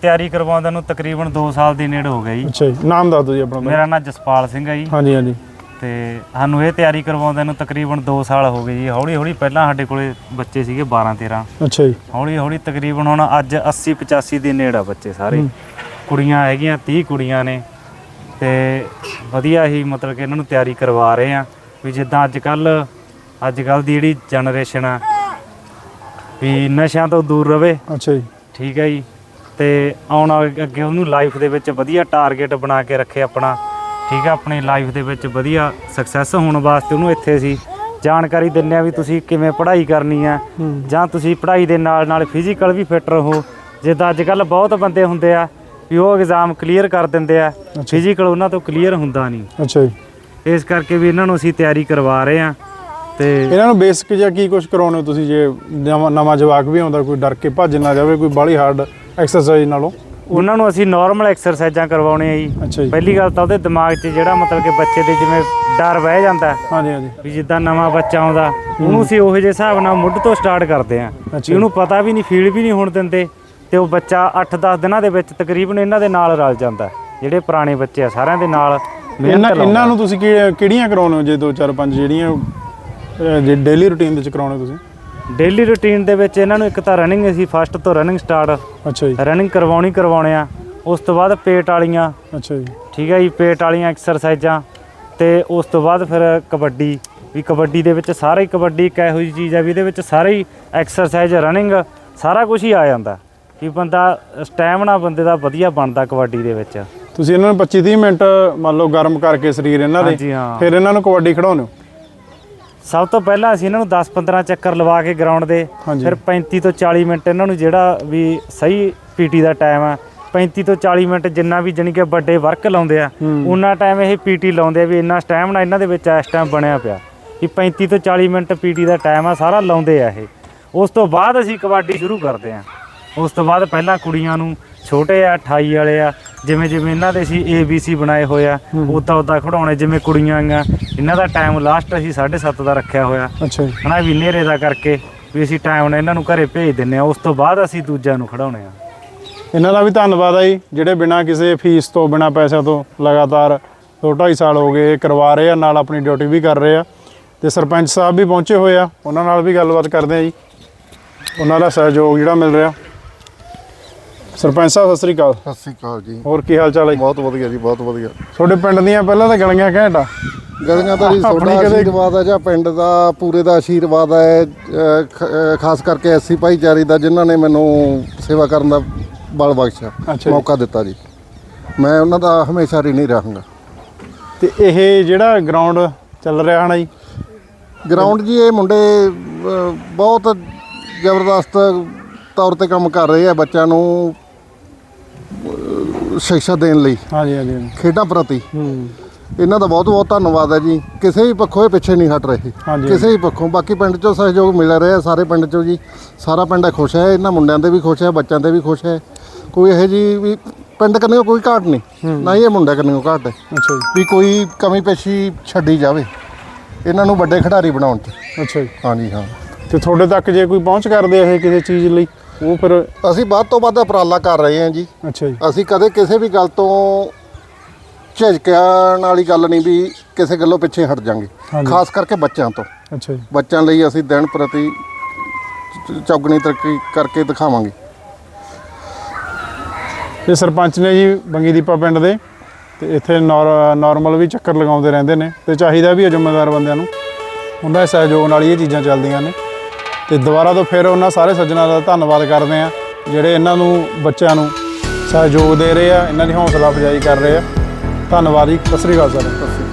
[SPEAKER 7] ਤਿਆਰੀ ਕਰਵਾਉਂਦੇ ਨੂੰ ਤਕਰੀਬਨ 2 ਸਾਲ ਦੀ ਨੇੜੇ ਹੋ ਗਈ
[SPEAKER 4] ਅੱਛਾ ਜੀ ਨਾਮ ਦੱਸ ਦਿਓ ਜੀ ਆਪਣਾ
[SPEAKER 7] ਮੇਰਾ ਨਾਮ ਜਸਪਾਲ ਸਿੰਘ ਹੈ ਜੀ।
[SPEAKER 4] ਹਾਂਜੀ ਹਾਂਜੀ।
[SPEAKER 7] ਤੇ ਸਾਨੂੰ ਇਹ ਤਿਆਰੀ ਕਰਵਾਉਂਦੇ ਨੂੰ ਤਕਰੀਬਨ 2 ਸਾਲ ਹੋ ਗਏ ਜੀ। ਹੌਲੀ ਹੌਲੀ ਪਹਿਲਾਂ ਸਾਡੇ ਕੋਲੇ ਬੱਚੇ ਸੀਗੇ 12 13
[SPEAKER 4] ਅੱਛਾ ਜੀ।
[SPEAKER 7] ਹੌਲੀ ਹੌਲੀ ਤਕਰੀਬਨ ਹੁਣ ਅੱਜ 80 85 ਦੇ ਨੇੜੇ ਆ ਬੱਚੇ ਸਾਰੇ। ਕੁੜੀਆਂ ਹੈਗੀਆਂ 30 ਕੁੜੀਆਂ ਨੇ। ਤੇ ਵਧੀਆ ਹੀ ਮਤਲਬ ਕਿ ਇਹਨਾਂ ਨੂੰ ਤਿਆਰੀ ਕਰਵਾ ਰਹੇ ਆ ਵੀ ਜਿੱਦਾਂ ਅੱਜ ਕੱਲ ਅੱਜ ਕੱਲ ਦੀ ਜਿਹੜੀ ਜਨਰੇਸ਼ਨ ਆ ਵੀ ਨਸ਼ਿਆਂ ਤੋਂ ਦੂਰ ਰਵੇ।
[SPEAKER 4] ਅੱਛਾ ਜੀ।
[SPEAKER 7] ਠੀਕ ਹੈ ਜੀ। ਤੇ ਆਉਣ ਵਾਲੇ ਅੱਗੇ ਉਹਨੂੰ ਲਾਈਫ ਦੇ ਵਿੱਚ ਵਧੀਆ ਟਾਰਗੇਟ ਬਣਾ ਕੇ ਰੱਖੇ ਆਪਣਾ। ਠੀਕ ਹੈ ਆਪਣੀ ਲਾਈਫ ਦੇ ਵਿੱਚ ਵਧੀਆ ਸਕਸੈਸ ਹੋਣ ਵਾਸਤੇ ਉਹਨੂੰ ਇੱਥੇ ਅਸੀਂ ਜਾਣਕਾਰੀ ਦਿੰਨੇ ਆ ਵੀ ਤੁਸੀਂ ਕਿਵੇਂ ਪੜ੍ਹਾਈ ਕਰਨੀ ਆ। ਜਾਂ ਤੁਸੀਂ ਪੜ੍ਹਾਈ ਦੇ ਨਾਲ ਨਾਲ ਫਿਜ਼ੀਕਲ ਵੀ ਫਿੱਟ ਰਹੋ। ਜਿੱਦਾਂ ਅੱਜ ਕੱਲ ਬਹੁਤ ਬੰਦੇ ਹੁੰਦੇ ਆ ਵੀ ਉਹ ਐਗਜ਼ਾਮ ਕਲੀਅਰ ਕਰ ਦਿੰਦੇ ਆ। ਫਿਜ਼ੀਕਲ ਉਹਨਾਂ ਤੋਂ ਕਲੀਅਰ ਹੁੰਦਾ ਨਹੀਂ।
[SPEAKER 4] ਅੱਛਾ ਜੀ।
[SPEAKER 7] ਇਸ ਕਰਕੇ ਵੀ ਇਹਨਾਂ ਨੂੰ ਅਸੀਂ ਤਿਆਰੀ ਕਰਵਾ ਰਹੇ ਆ ਤੇ
[SPEAKER 4] ਇਹਨਾਂ ਨੂੰ ਬੇਸਿਕ ਜਾਂ ਕੀ ਕੁਝ ਕਰਾਉਣੇ ਤੁਸੀਂ ਜੇ ਨਵਾਂ ਜਵਾਕ ਵੀ ਆਉਂਦਾ ਕੋਈ ਡਰ ਕੇ ਭੱਜ ਨਾ ਜਾਵੇ ਕੋਈ ਬਾਹਲੀ ਹਾਰਡ ਐਕਸਰਸਾਈਜ਼ ਨਾਲੋਂ?
[SPEAKER 7] ਉਹਨਾਂ ਨੂੰ ਅਸੀਂ ਨਾਰਮਲ ਐਕਸਰਸਾਈਜ਼ਾਂ ਕਰਵਾਉਣੇ ਆ ਜੀ। ਪਹਿਲੀ ਗੱਲ ਤਾਂ ਉਹਦੇ ਦਿਮਾਗ 'ਚ ਜਿਹੜਾ ਮਤਲਬ ਕਿ ਬੱਚੇ ਦੇ ਜਿਵੇਂ ਡਰ ਬਹਿ ਜਾਂਦਾ
[SPEAKER 4] ਹਾਂਜੀ ਹਾਂਜੀ।
[SPEAKER 7] ਵੀ ਜਿੱਦਾਂ ਨਵਾਂ ਬੱਚਾ ਆਉਂਦਾ ਉਹਨੂੰ ਅਸੀਂ ਉਹੋ ਜਿਹੇ ਹਿਸਾਬ ਨਾਲ ਮੁੱਢ ਤੋਂ ਸਟਾਰਟ ਕਰਦੇ ਆਂ ਉਹਨੂੰ ਪਤਾ ਵੀ ਨਹੀਂ ਫੀਲ ਵੀ ਨਹੀਂ ਹੋਣ ਦਿੰਦੇ। ਤੇ ਉਹ ਬੱਚਾ 8-10 ਦਿਨਾਂ ਦੇ ਵਿੱਚ ਤਕਰੀਬਨ ਇਹਨਾਂ ਦੇ ਨਾਲ ਰਲ ਜਾਂਦਾ ਜਿਹੜੇ ਪੁਰਾਣੇ ਬੱਚੇ ਆ ਸਾਰਿਆਂ ਦੇ ਨਾਲ
[SPEAKER 4] ਇਹਨਾਂ। ਇਹਨਾਂ ਨੂੰ ਤੁਸੀਂ ਕਿਹੜੀਆਂ ਕਰਾਉਣੇ ਹੋ ਜੇ ਦੋ ਚਾਰ ਪੰਜ ਜਿਹੜੀਆਂ ਅਹ, ਜੇ ਡੇਲੀ ਰੁਟੀਨ ਦੇ ਵਿੱਚ ਕਰਾਉਣੇ ਤੁਸੀਂ?
[SPEAKER 7] ਡੇਲੀ ਰੁਟੀਨ ਦੇ ਵਿੱਚ ਇਹਨਾਂ ਨੂੰ ਇੱਕ ਤਾਂ ਰਨਿੰਗ ਅਸੀਂ ਫਸਟ ਤੋਂ ਰਨਿੰਗ ਸਟਾਰਟ
[SPEAKER 4] ਅੱਛਾ ਜੀ।
[SPEAKER 7] ਰਨਿੰਗ ਕਰਵਾਉਣੀ ਕਰਵਾਉਣੇ ਆ। ਉਸ ਤੋਂ ਬਾਅਦ ਪੇਟ ਵਾਲੀਆਂ
[SPEAKER 4] ਅੱਛਾ ਜੀ।
[SPEAKER 7] ਠੀਕ ਹੈ ਜੀ ਪੇਟ ਵਾਲੀਆਂ ਐਕਸਰਸਾਈਜ਼ਾਂ ਤੇ ਉਸ ਤੋਂ ਬਾਅਦ ਫਿਰ ਕਬੱਡੀ ਵੀ ਕਬੱਡੀ ਦੇ ਵਿੱਚ ਸਾਰਾ ਹੀ ਕਬੱਡੀ ਇੱਕ ਇਹੋ ਜਿਹੀ ਚੀਜ਼ ਆ ਵੀ ਇਹਦੇ ਵਿੱਚ ਸਾਰੇ ਹੀ ਐਕਸਰਸਾਈਜ਼ ਰਨਿੰਗ ਸਾਰਾ ਕੁਝ ਹੀ ਆ ਜਾਂਦਾ। ਕਿ ਬੰਦਾ ਸਟੈਮਿਨਾ ਬੰਦੇ ਦਾ ਵਧੀਆ ਬਣਦਾ ਕਬੱਡੀ ਦੇ ਵਿੱਚ।
[SPEAKER 4] ਤੁਸੀਂ ਇਹਨਾਂ ਨੂੰ 25 30 ਮਿੰਟ ਮੰਨ ਲਓ ਗਰਮ ਕਰਕੇ ਸਰੀਰ ਇਹਨਾਂ
[SPEAKER 7] ਹਾਂਜੀ,
[SPEAKER 4] ਦੇ
[SPEAKER 7] ਹਾਂ।
[SPEAKER 4] ਫਿਰ ਇਹਨਾਂ ਨੂੰ ਕਬੱਡੀ ਖਿਡਾਉਂਦੇ ਹੋ?
[SPEAKER 7] ਸਭ ਤੋਂ ਪਹਿਲਾਂ ਅਸੀਂ ਇਹਨਾਂ ਨੂੰ 10-15 ਚੱਕਰ ਲਵਾ ਕੇ ਗਰਾਊਂਡ ਦੇ
[SPEAKER 4] ਹਾਂਜੀ।
[SPEAKER 7] ਫਿਰ 35 ਤੋਂ 40 ਮਿੰਟ ਇਹਨਾਂ ਨੂੰ ਜਿਹੜਾ ਵੀ ਸਹੀ ਪੀਟੀ ਦਾ ਟਾਈਮ ਆ 35 ਤੋਂ 40 ਮਿੰਟ ਜਿੰਨਾ ਵੀ ਜਾਣੀ ਕਿ ਵੱਡੇ ਵਰਕ ਲਾਉਂਦੇ ਆ ਉਹਨਾਂ ਟਾਈਮ ਇਹ ਪੀਟੀ ਲਾਉਂਦੇ ਆ ਵੀ ਇੰਨਾ ਸਟੈਮਿਨਾ ਇਹਨਾਂ ਦੇ ਵਿੱਚ ਇਸ ਟਾਈਮ ਬਣਿਆ ਪਿਆ। ਕਿ 35 ਤੋਂ 40 ਮਿੰਟ ਪੀਟੀ ਦਾ ਟਾਈਮ ਆ ਸਾਰਾ ਲਾਉਂਦੇ ਆ ਇਹ। ਉਸ ਤੋਂ ਬਾਅਦ ਅਸੀਂ ਕਬੱਡੀ ਸ਼ੁਰੂ ਕਰਦੇ ਆ। ਉਸ ਤੋਂ ਬਾਅਦ ਪਹਿਲਾਂ ਕੁੜੀਆਂ ਨੂੰ ਛੋਟੇ ਆ 28 ਵਾਲੇ ਆ ਜਿਵੇਂ ਜਿਵੇਂ ਇਹਨਾਂ ਦੇ ਸੀ ABC ਬਣਾਏ ਹੋਏ ਆ ਉਦਾਂ ਉਦਾਂ ਖੜਾਉਣੇ ਜਿਵੇਂ ਕੁੜੀਆਂ ਆ ਇਹਨਾਂ ਦਾ ਟਾਈਮ ਲਾਸਟ ਅਸੀਂ 7:30 ਦਾ ਰੱਖਿਆ ਹੋਇਆ।
[SPEAKER 4] ਅੱਛਾ ਜੀ।
[SPEAKER 7] ਹਨਾ ਵੀ ਹਨੇਰੇ ਦਾ ਕਰਕੇ ਵੀ ਅਸੀਂ ਟਾਈਮ ਨਾਲ ਇਹਨਾਂ ਨੂੰ ਘਰੇ ਭੇਜ ਦਿੰਨੇ ਆ ਉਸ ਤੋਂ ਬਾਅਦ ਅਸੀਂ ਦੂਜਿਆਂ ਨੂੰ ਖੜਾਉਣੇ ਆ।
[SPEAKER 4] ਇਹਨਾਂ ਦਾ ਵੀ ਧੰਨਵਾਦ ਆ ਜੀ ਜਿਹੜੇ ਬਿਨਾਂ ਕਿਸੇ ਫੀਸ ਤੋਂ ਬਿਨਾਂ ਪੈਸਿਆਂ ਤੋਂ ਲਗਾਤਾਰ ਦੋ ਢਾਈ ਸਾਲ ਹੋ ਗਏ ਕਰਵਾ ਰਹੇ ਆ ਨਾਲ ਆਪਣੀ ਡਿਊਟੀ ਵੀ ਕਰ ਰਹੇ ਆ। ਤੇ ਸਰਪੰਚ ਸਾਹਿਬ ਵੀ ਪਹੁੰਚੇ ਹੋਏ ਆ ਉਹਨਾਂ ਨਾਲ ਵੀ ਗੱਲਬਾਤ ਕਰਦੇ ਆ ਜੀ। ਉਹਨਾਂ ਦਾ ਸਹਿਯੋਗ ਜਿਹੜਾ ਮਿਲ ਰਿਹਾ। ਸਰਪੰਚ ਸਾਹਿਬ ਸਤਿ ਸ੍ਰੀ ਅਕਾਲ।
[SPEAKER 8] ਸਤਿ ਸ੍ਰੀ ਅਕਾਲ ਜੀ।
[SPEAKER 4] ਹੋਰ ਕੀ ਹਾਲ ਚਾਲ ਹੈ?
[SPEAKER 8] ਬਹੁਤ ਵਧੀਆ ਜੀ ਬਹੁਤ ਵਧੀਆ।
[SPEAKER 4] ਤੁਹਾਡੇ ਪਿੰਡ ਦੀਆਂ ਪਹਿਲਾਂ ਤਾਂ ਗਲੀਆਂ ਘੈਂਟ ਆ।
[SPEAKER 8] ਗਲੀਆਂ ਦਾ ਜੀ ਤੁਹਾਡਾ ਆਸ਼ੀਰਵਾਦ ਹੈ ਜਾਂ ਪਿੰਡ ਦਾ ਪੂਰੇ ਦਾ ਆਸ਼ੀਰਵਾਦ ਹੈ ਖਾਸ ਕਰਕੇ ਐਸੀ ਭਾਈਚਾਰੇ ਦਾ ਜਿਨ੍ਹਾਂ ਨੇ ਮੈਨੂੰ ਸੇਵਾ ਕਰਨ ਦਾ ਬਲ ਬਖਸ਼ਿਆ। ਮੌਕਾ ਦਿੱਤਾ ਜੀ। ਮੈਂ ਉਹਨਾਂ ਦਾ ਹਮੇਸ਼ਾ ঋਣੀ ਰਹਾਂਗਾ।
[SPEAKER 4] ਤੇ ਇਹ ਜਿਹੜਾ ਗਰਾਊਂਡ ਚੱਲ ਰਿਹਾ ਹਨਾ ਜੀ?
[SPEAKER 8] ਗਰਾਊਂਡ ਜੀ ਇਹ ਮੁੰਡੇ ਬਹੁਤ ਜ਼ਬਰਦਸਤ ਤੌਰ ਤੇ ਕੰਮ ਕਰ ਰਹੇ ਆ ਬੱਚਿਆਂ ਨੂੰ। ਸਿੱਖਿਆ ਦੇਣ ਲਈ।
[SPEAKER 4] ਹਾਂਜੀ ਹਾਂਜੀ ਹਾਂਜੀ।
[SPEAKER 8] ਖੇਡਾਂ ਪ੍ਰਤੀ।
[SPEAKER 4] ਹੂੰ।
[SPEAKER 8] ਇਹਨਾਂ ਦਾ ਬਹੁਤ ਬਹੁਤ ਧੰਨਵਾਦ ਹੈ ਜੀ। ਕਿਸੇ ਵੀ ਪੱਖੋਂ ਇਹ ਪਿੱਛੇ ਨਹੀਂ ਹਟ ਰਹੇ।
[SPEAKER 4] ਹਾਂਜੀ।
[SPEAKER 8] ਕਿਸੇ ਵੀ ਪੱਖੋਂ। ਬਾਕੀ ਪਿੰਡ ਚੋਂ ਸਹਿਯੋਗ ਮਿਲ ਰਿਹਾ ਸਾਰੇ ਪਿੰਡ ਚੋਂ ਜੀ। ਸਾਰਾ ਪਿੰਡ ਖੁਸ਼ ਹੈ ਇਹਨਾਂ ਮੁੰਡਿਆਂ ਦੇ ਵੀ ਖੁਸ਼ ਹੈ ਬੱਚਿਆਂ ਦੇ ਵੀ ਖੁਸ਼ ਹੈ। ਕੋਈ ਇਹੋ ਜੀ ਵੀ ਪਿੰਡ ਕੰਨਿਓ ਕੋਈ ਘਾਟ ਨਹੀਂ। ਨਾ ਹੀ ਇਹ ਮੁੰਡਾ ਕੰਨਿਓ ਘਾਟ ਹੈ।
[SPEAKER 4] ਅੱਛਾ ਜੀ।
[SPEAKER 8] ਵੀ ਕੋਈ ਕਮੀ ਪੇਸ਼ੀ ਛੱਡੀ ਜਾਵੇ। ਇਹਨਾਂ ਨੂੰ ਵੱਡੇ ਖਿਡਾਰੀ ਬਣਾਉਣ 'ਚ।
[SPEAKER 4] ਅੱਛਾ ਜੀ।
[SPEAKER 8] ਹਾਂਜੀ ਹਾਂ।
[SPEAKER 4] ਤੇ ਤੁਹਾਡੇ ਤੱਕ ਜੇ ਕੋਈ ਪਹੁੰਚ ਕਰਦੇ ਆ ਇਹ ਕਿਸੇ ਚੀਜ਼ ਲਈ? ਉਹ ਫਿਰ
[SPEAKER 8] ਅਸੀਂ ਵੱਧ ਤੋਂ ਵੱਧ ਉਪਰਾਲਾ ਕਰ ਰਹੇ ਹਾਂ ਜੀ।
[SPEAKER 4] ਅੱਛਾ ਜੀ।
[SPEAKER 8] ਅਸੀਂ ਕਦੇ ਕਿਸੇ ਵੀ ਗੱਲ ਤੋਂ ਝਿਜਕਣ ਵਾਲੀ ਗੱਲ ਨਹੀਂ ਵੀ ਕਿਸੇ ਗੱਲੋਂ ਪਿੱਛੇ ਹਟ ਜਾਾਂਗੇ।
[SPEAKER 4] ਹਾਂਜੀ।
[SPEAKER 8] ਖਾਸ ਕਰਕੇ ਬੱਚਿਆਂ ਤੋਂ।
[SPEAKER 4] ਅੱਛਾ ਜੀ।
[SPEAKER 8] ਬੱਚਿਆਂ ਲਈ ਅਸੀਂ ਦਿਨ ਪ੍ਰਤੀ ਚ- ਚੌਗਣੀ ਤਰੱਕੀ ਕਰਕੇ ਦਿਖਾਵਾਂਗੇ।
[SPEAKER 4] ਇਹ ਸਰਪੰਚ ਨੇ ਜੀ ਬੰਗੀ ਦੀਪਾ ਪਿੰਡ ਦੇ ਤੇ ਇੱਥੇ ਨਾਰਮਲ ਵੀ ਚੱਕਰ ਲਗਾਉਂਦੇ ਰਹਿੰਦੇ ਨੇ ਤੇ ਚਾਹੀਦਾ ਵੀ ਹੈ ਜ਼ਿੰਮੇਦਾਰ ਬੰਦਿਆਂ ਨੂੰ। ਉਹਨਾਂ ਦੇ ਸਹਿਯੋਗ ਨਾਲ ਹੀ ਇਹ ਚੀਜ਼ਾਂ ਚੱਲਦੀਆਂ ਨੇ। ਤੇ ਦੁਬਾਰਾ ਤੋਂ ਫਿਰ ਉਹਨਾਂ ਸਾਰੇ ਸੱਜਣਾਂ ਦਾ ਧੰਨਵਾਦ ਕਰਦੇ ਆ ਜਿਹੜੇ ਇਹਨਾਂ ਨੂੰ, ਬੱਚਿਆਂ ਨੂੰ ਸਹਿਯੋਗ ਦੇ ਰਹੇ ਆ, ਇਹਨਾਂ ਦੀ ਹੌਸਲਾ ਅਫਜ਼ਾਈ ਕਰ ਰਹੇ ਆ। ਧੰਨਵਾਦ ਜੀ, ਸਤਿ ਸ੍ਰੀ ਅਕਾਲ ਸਰ।